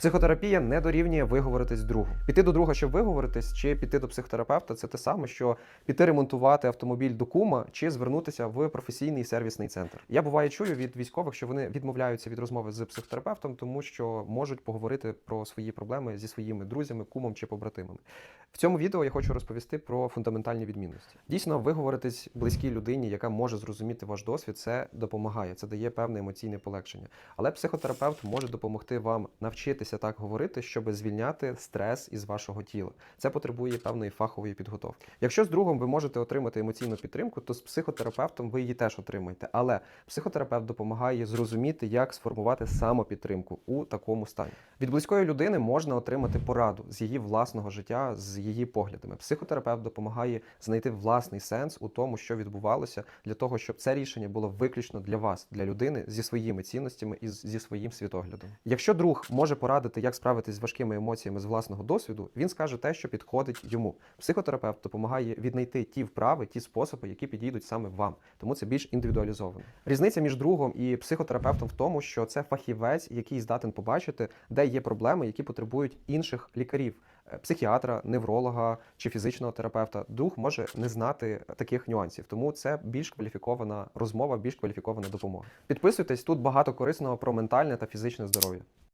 Психотерапія не дорівнює виговоритись другу. Піти до друга, щоб виговоритись, чи піти до психотерапевта це те саме, що піти ремонтувати автомобіль до кума, чи звернутися в професійний сервісний центр. Я буває чую від військових, що вони відмовляються від розмови з психотерапевтом, тому що можуть поговорити про свої проблеми зі своїми друзями, кумом чи побратимами. В цьому відео я хочу розповісти про фундаментальні відмінності. Дійсно, виговоритись близькій людині, яка може зрозуміти ваш досвід, це допомагає, це дає певне емоційне полегшення. Але психотерапевт може допомогти вам навчитися так говорити, щоб звільняти стрес із вашого тіла. Це потребує певної фахової підготовки. Якщо з другом ви можете отримати емоційну підтримку, то з психотерапевтом ви її теж отримаєте. Але психотерапевт допомагає зрозуміти, як сформувати самопідтримку у такому стані. Від близької людини можна отримати пораду з її власного життя, з її поглядами. Психотерапевт допомагає знайти власний сенс у тому, що відбувалося, для того, щоб це рішення було виключно для вас, для людини зі своїми цінностями і зі своїм світоглядом. Якщо друг може порадити, як справитись з важкими емоціями з власного досвіду, він скаже те, що підходить йому. Психотерапевт допомагає віднайти ті вправи, ті способи, які підійдуть саме вам. Тому це більш індивідуалізовано. Різниця між другом і психотерапевтом в тому, що це фахівець, який здатен побачити, де є проблеми, які потребують інших лікарів. е, Психіатра, невролога чи фізичного терапевта друг може не знати таких нюансів, тому це більш кваліфікована розмова, більш кваліфікована допомога. Підписуйтесь тут багато корисного про ментальне та фізичне здоров'я.